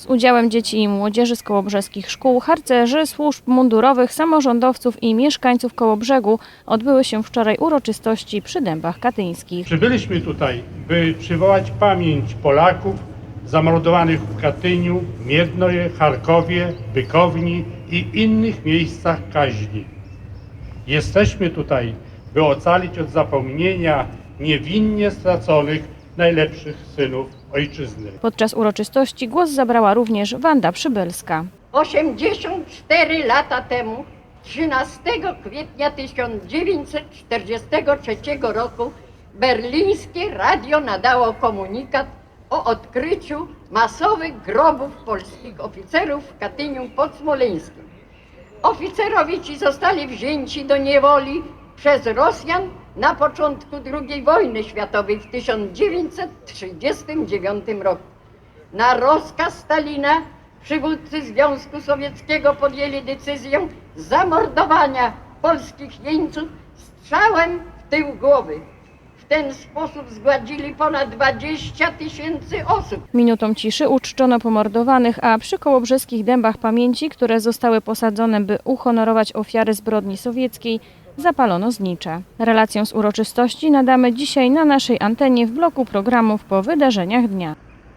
Z udziałem dzieci i młodzieży z kołobrzeskich szkół, harcerzy, służb mundurowych, samorządowców i mieszkańców Kołobrzegu odbyły się wczoraj uroczystości przy dębach katyńskich. Przybyliśmy tutaj, by przywołać pamięć Polaków zamordowanych w Katyniu, Miednoje, Charkowie, Bykowni i innych miejscach kaźni. Jesteśmy tutaj, by ocalić od zapomnienia niewinnie straconych najlepszych synów ojczyzny. Podczas uroczystości głos zabrała również Wanda Przybylska. 84 lata temu, 13 kwietnia 1943 roku, berlińskie radio nadało komunikat o odkryciu masowych grobów polskich oficerów w Katyniu pod Smoleńskiem. Oficerowie ci zostali wzięci do niewoli przez Rosjan na początku II wojny światowej w 1939 roku. Na rozkaz Stalina przywódcy Związku Sowieckiego podjęli decyzję zamordowania polskich jeńców strzałem w tył głowy. W ten sposób zgładzili ponad 20 tysięcy osób. Minutą ciszy uczczono pomordowanych, a przy kołobrzeskich dębach pamięci, które zostały posadzone, by uhonorować ofiary zbrodni sowieckiej, zapalono znicze. Relację z uroczystości nadamy dzisiaj na naszej antenie w bloku programów po wydarzeniach dnia.